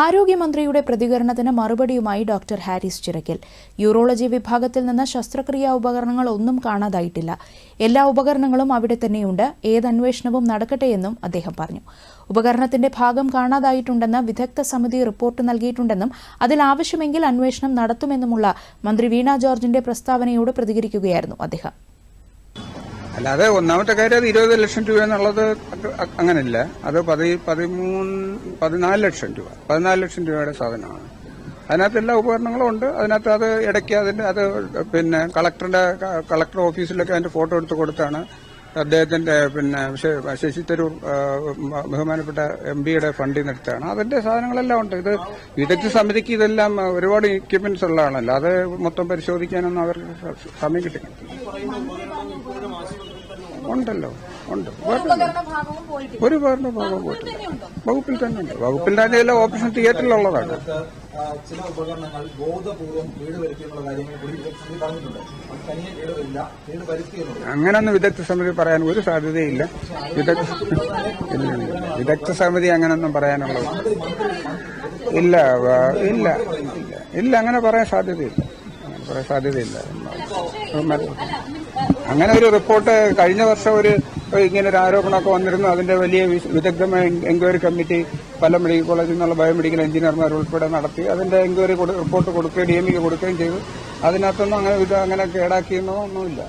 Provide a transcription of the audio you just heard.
ആരോഗ്യമന്ത്രിയുടെ പ്രതികരണത്തിന് മറുപടിയുമായി doctor Haris Chirakkal urology വിഭാഗത്തിൽ നിന്ന് ശസ്ത്രക്രിയാ ഉപകരണങ്ങൾ ഒന്നും കാണാതായിട്ടില്ല. എല്ലാ ഉപകരണങ്ങളും അവിടെ തന്നെയുണ്ട്. ഏത് അന്വേഷണവും നടക്കട്ടെയെന്നും അദ്ദേഹം പറഞ്ഞു. ഉപകരണത്തിന്റെ ഭാഗം കാണാതായിട്ടുണ്ടെന്ന് വിദഗ്ധ സമിതി റിപ്പോർട്ട് നൽകിയിട്ടുണ്ടെന്നും അതിൽ ആവശ്യമെങ്കിൽ അന്വേഷണം നടത്തുമെന്നുമുള്ള മന്ത്രി വീണ ജോർജിന്റെ പ്രസ്താവനയോട് പ്രതികരിക്കുകയായിരുന്നു അദ്ദേഹം. അല്ലാതെ ഒന്നാമത്തെ കാര്യം അത് ഇരുപത് ലക്ഷം രൂപ എന്നുള്ളത് അങ്ങനെയല്ല അത് പതി പതിമൂന്ന് പതിനാല് ലക്ഷം രൂപ. പതിനാല് ലക്ഷം രൂപയുടെ സാധനമാണ്. അതിനകത്ത് എല്ലാ ഉപകരണങ്ങളും ഉണ്ട്. അതിനകത്ത് അത് ഇടയ്ക്ക് അതിന്റെ അത് പിന്നെ കളക്ടറുടെ കളക്ടർ ഓഫീസിലൊക്കെ അതിന്റെ ഫോട്ടോ എടുത്ത് കൊടുത്താണ്. അദ്ദേഹത്തിന്റെ പിന്നെ ശശി തരൂർ ബഹുമാനപ്പെട്ട എം പിയുടെ ഫണ്ടിൽ നിന്നെടുത്താണ്. അതിന്റെ സാധനങ്ങളെല്ലാം ഉണ്ട്. ഇത് വിദഗ്ധ സമിതിക്ക് ഇതെല്ലാം ഒരുപാട് ഇക്വിപ്മെന്റ്സ് ഉള്ളതാണല്ലോ അത് മൊത്തം പരിശോധിക്കാനൊന്നും അവർക്ക് സമയം കിട്ടില്ല ഉണ്ടല്ലോ ഉണ്ട്. ഒരു ഉപകരണ ഭാഗം പോയിട്ടില്ല. വകുപ്പിൽ തന്നെ ഉണ്ട്. വകുപ്പിൽ തന്നെ എല്ലാ ഓപ്പറേഷൻ തിയേറ്ററിലുള്ളതാണ്. ചില ഉപകരണങ്ങൾ ബോധപൂർവം വീട് വരുത്തിയുള്ള കാര്യങ്ങൾ കൂടി വിദഗ്ധ പറഞ്ഞിട്ടുണ്ട്. അത് തനിയെ കേട് വരില്ല കേട് വരുത്തിയെന്നുള്ളത് അങ്ങനൊന്നും വിദഗ്ധ സമിതി പറയാൻ ഒരു സാധ്യതയില്ല. വിദഗ്ധ സമിതി അങ്ങനൊന്നും പറയാനുള്ളത് ഇല്ല ഇല്ല ഇല്ല. ഇല്ല അങ്ങനെ പറയാൻ സാധ്യതയില്ല. അങ്ങനെ പറയാൻ സാധ്യതയില്ല. അങ്ങനെ ഒരു റിപ്പോർട്ട് കഴിഞ്ഞ വർഷം ഒരു ഇങ്ങനെ ഒരു ആരോപണമൊക്കെ വന്നിരുന്നു. അതിന്റെ വലിയ വിദഗ്ധമായ എൻക്വയറി കമ്മിറ്റി പല മെഡിക്കൽ കോളേജിൽ നിന്നുള്ള ബയോമെഡിക്കൽ എഞ്ചിനീയർമാർ ഉൾപ്പെടെ നടത്തി. അതിന്റെ എൻക്വയറി റിപ്പോർട്ട് കൊടുക്കുകയും ഡി എം ഇക്ക് കൊടുക്കുകയും ചെയ്തു. അതിനകത്തൊന്നും അങ്ങനെ ഇത് അങ്ങനെ കേടാക്കിയെന്നോ ഒന്നുമില്ല.